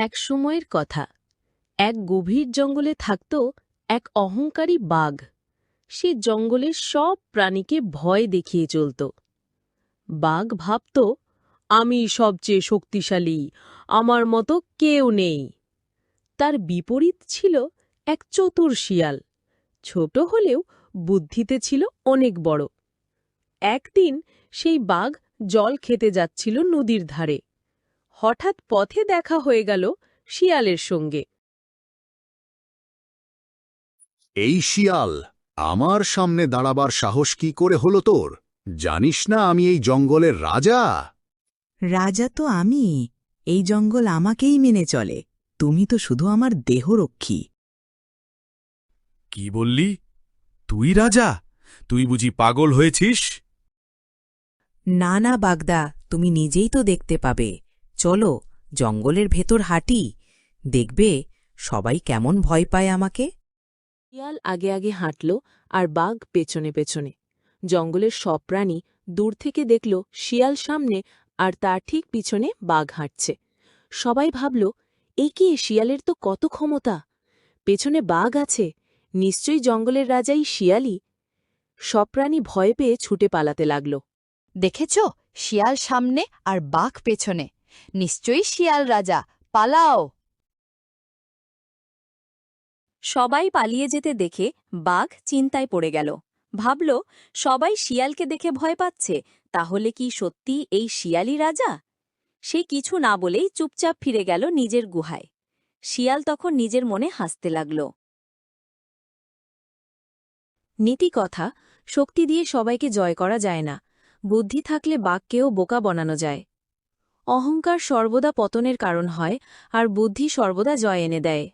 এক সময়ের কথা। এক গভীর জঙ্গলে থাকত এক অহংকারী বাঘ। সে জঙ্গলের সব প্রাণীকে ভয় দেখিয়ে চলত। বাঘ ভাবত, আমি সবচেয়ে শক্তিশালী, আমার মতো কেউ নেই। তার বিপরীত ছিল এক চতুর শিয়াল। ছোট হলেও বুদ্ধিতে ছিল অনেক বড়। একদিন সেই বাঘ জল খেতে যাচ্ছিল নদীর ধারে। হঠাৎ পথে দেখা হয়ে গেল শিয়ালের সঙ্গে। এই শিয়াল আমার সামনে দাঁড়াবার সাহস কি করে হলো তোর? জানিস না আমি এই জঙ্গলের রাজা? রাজা তো আমি। এই জঙ্গল আমাকেই মেনে চলে। তুমি তো শুধু আমার দেহরক্ষী। কি বললি? তুই রাজা? তুই বুঝি পাগল হয়েছিস? না না বাগদা তুমি নিজেই তো দেখতে পাবে। চলো জঙ্গলের ভেতর হাঁটি। দেখবে সবাই কেমন ভয় পায় আমাকে। শিয়াল আগে আগে হাঁটল আর বাঘ পেছনে পেছনে। জঙ্গলের সব প্রাণী দূর থেকে দেখল শিয়াল সামনে আর তার ঠিক পিছনে বাঘ হাঁটছে। সবাই ভাবল এ কি শিয়ালের তো কত ক্ষমতা? পেছনে বাঘ আছে নিশ্চয়ই জঙ্গলের রাজাই শিয়ালই। সব প্রাণী ভয় পেয়ে ছুটে পালাতে লাগল। দেখেছ শিয়াল সামনে আর বাঘ পেছনে। নিশ্চয়ই শিয়াল রাজা, পালাও। সবাই পালিয়ে যেতে দেখে বাঘ চিন্তায় পড়ে গেল। ভাবল, সবাই শিয়ালকে দেখে ভয় পাচ্ছে, তাহলে কি সত্যি এই শিয়ালই রাজা? সে কিছু না বলেই চুপচাপ ফিরে গেল নিজের গুহায়। শিয়াল তখন নিজের মনে হাসতে লাগল। নীতি কথা, শক্তি দিয়ে সবাইকে জয় করা যায় না। বুদ্ধি থাকলে বাঘকেও বোকা বানানো যায়। অহংকার সর্বদা পতনের কারণ হয় আর বুদ্ধি সর্বদা জয় এনে দেয়।